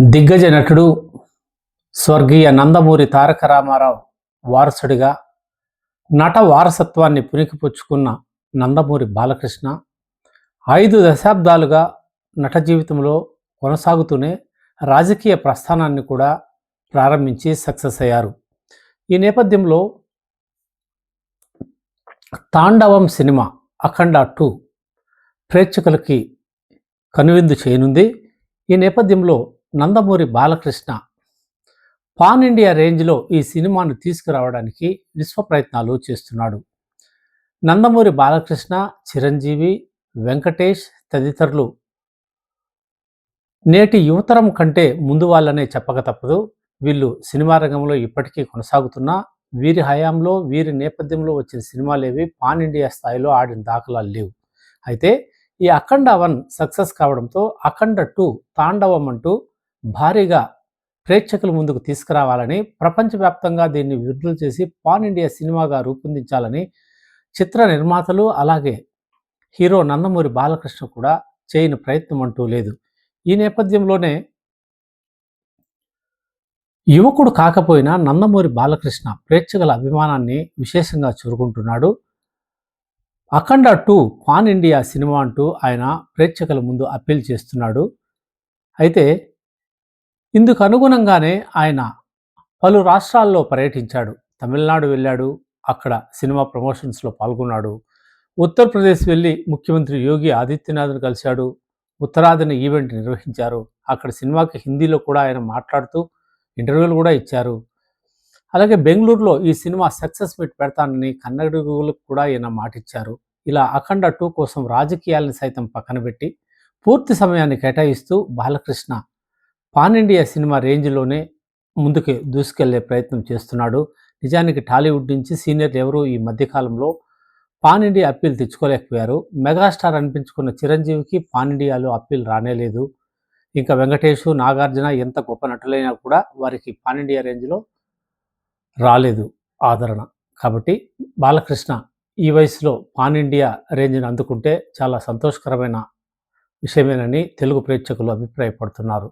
దిగ్గజ నటుడు స్వర్గీయ నందమూరి తారక రామారావు వారసుడిగా నట వారసత్వాన్ని పునికిపుచ్చుకున్న నందమూరి బాలకృష్ణ ఐదు దశాబ్దాలుగా నట జీవితంలో కొనసాగుతూనే రాజకీయ ప్రస్థానాన్ని కూడా ప్రారంభించి సక్సెస్ అయ్యారు. ఈ నేపథ్యంలో తాండవం సినిమా అఖండ టూ ప్రేక్షకులకి కనువిందు చేయనుంది. ఈ నేపథ్యంలో నందమూరి బాలకృష్ణ పాన్ ఇండియా రేంజ్లో ఈ సినిమాను తీసుకురావడానికి విశ్వ ప్రయత్నాలు చేస్తున్నాడు. నందమూరి బాలకృష్ణ చిరంజీవి వెంకటేష్ తదితరులు నేటి యువతరం కంటే ముందు వాళ్ళనే చెప్పక తప్పదు. వీళ్ళు సినిమా రంగంలో ఇప్పటికీ కొనసాగుతున్నా వీరి హయాంలో వీరి నేపథ్యంలో వచ్చిన సినిమాలేవి పాన్ ఇండియా స్థాయిలో ఆడిన దాఖలాలు లేవు. అయితే ఈ అఖండ వన్ సక్సెస్ కావడంతో అఖండ టూ తాండవం అంటూ భారీగా ప్రేక్షకుల ముందుకు తీసుకురావాలని ప్రపంచవ్యాప్తంగా దీన్ని విడుదల చేసి పాన్ ఇండియా సినిమాగా రూపొందించాలని చిత్ర నిర్మాతలు అలాగే హీరో నందమూరి బాలకృష్ణ కూడా చేయని ప్రయత్నం అంటూ లేదు. ఈ నేపథ్యంలోనే యువకుడు కాకపోయినా నందమూరి బాలకృష్ణ ప్రేక్షకుల అభిమానాన్ని విశేషంగా చూరుకుంటున్నాడు. Akhanda two pan India cinema అంటూ ఆయన ప్రేక్షకుల ముందు అప్పీల్ చేస్తున్నాడు. అయితే ఇందుకు అనుగుణంగానే ఆయన పలు రాష్ట్రాల్లో పర్యటించాడు. తమిళనాడు వెళ్ళాడు. అక్కడ సినిమా ప్రమోషన్స్లో పాల్గొన్నాడు. ఉత్తరప్రదేశ్ వెళ్ళి ముఖ్యమంత్రి యోగి ఆదిత్యనాథ్ను కలిశాడు. ఉత్తరాదిన ఈవెంట్ నిర్వహించారు. అక్కడ సినిమాకి హిందీలో కూడా ఆయన మాట్లాడుతూ ఇంటర్వ్యూలు కూడా ఇచ్చారు. అలాగే బెంగళూరులో ఈ సినిమా సక్సెస్ మీట్ పెడతానని కన్నడిగులకు కూడా ఈయన మాటిచ్చారు. ఇలా అఖండ టూ కోసం రాజకీయాలను సైతం పక్కన పెట్టి పూర్తి సమయాన్ని కేటాయిస్తూ బాలకృష్ణ పాన్ ఇండియా సినిమా రేంజ్లోనే ముందుకు దూసుకెళ్ళే ప్రయత్నం చేస్తున్నాడు. నిజానికి టాలీవుడ్ నుంచి సీనియర్లు ఎవరూ ఈ మధ్యకాలంలో పాన్ ఇండియా అప్పీల్ తెచ్చుకోలేకపోయారు. మెగాస్టార్ అనిపించుకున్న చిరంజీవికి పాన్ ఇండియాలో అప్పీల్ రానేలేదు ఇంకా వెంకటేష్ నాగార్జున ఎంత గొప్ప నటులైనా కూడా వారికి పాన్ ఇండియా రేంజ్లో రాలేదు ఆదరణ. కాబట్టి బాలకృష్ణ ఈ వయసులో పాన్ ఇండియా రేంజ్ని అందుకుంటే చాలా సంతోషకరమైన విషయమేనని తెలుగు ప్రేక్షకులు అభిప్రాయపడుతున్నారు.